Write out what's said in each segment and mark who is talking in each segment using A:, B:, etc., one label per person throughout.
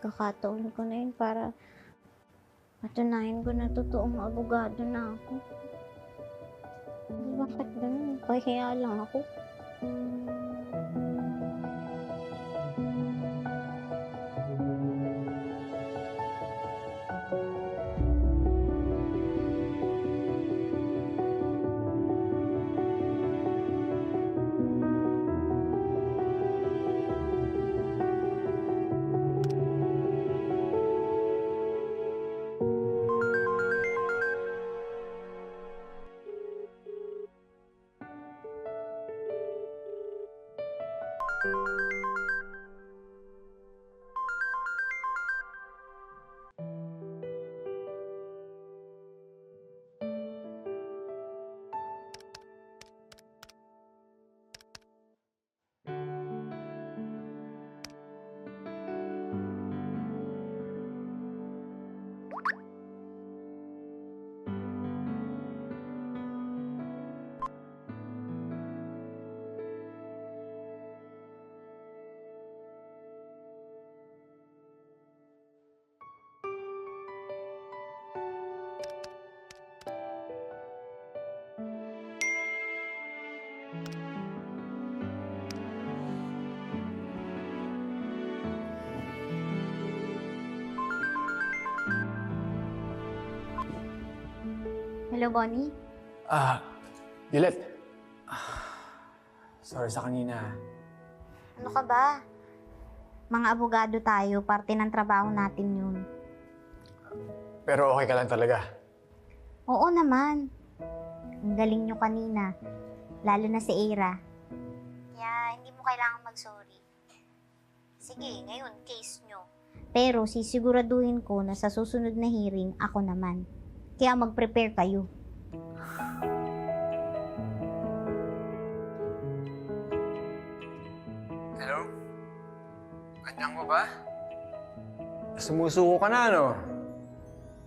A: pagkakataon ko na yun para patunayan ko na totoong abogado na ako. Bakit ganun? Pahiya lang ako. Thank you. Hello, Bonnie?
B: Ah. Ah, Sorry sa kanina.
A: Ano ka ba? Mga abogado tayo, parte ng trabaho natin yun.
B: Pero okay ka lang talaga.
A: Oo naman. Ang galing nyo kanina. Lalo na si Era. Kaya hindi mo kailangan mag-sorry. Sige, ngayon, case nyo. Pero sisiguraduhin ko na sa susunod na hearing, ako naman. Kaya mag-prepare kayo.
B: Hello? Kanyang mo ba? Sumusuko ka na, no?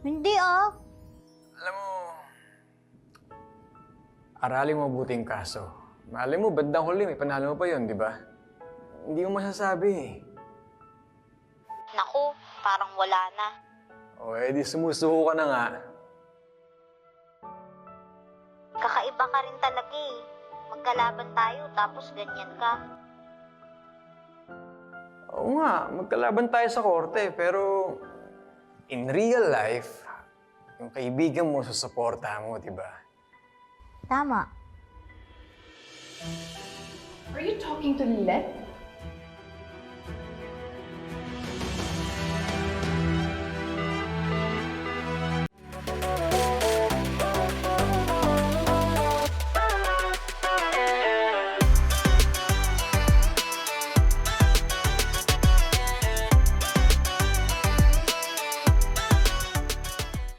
A: Hindi ah.
B: Alam mo, aralin mo buting kaso. Malay mo, bandang huli, may panalo mo pa yun, di ba? Hindi mo masasabi.
A: Naku, parang wala na.
B: O, edi sumusuko ka na nga.
A: Kakaiba ka rin talaga eh. Magkalaban tayo tapos ganyan ka.
B: Oo nga, magkalaban tayo sa korte, pero in real life, yung kaibigan mo sa suporta mo, di ba?
A: Tama.
C: Are you talking to Lilith?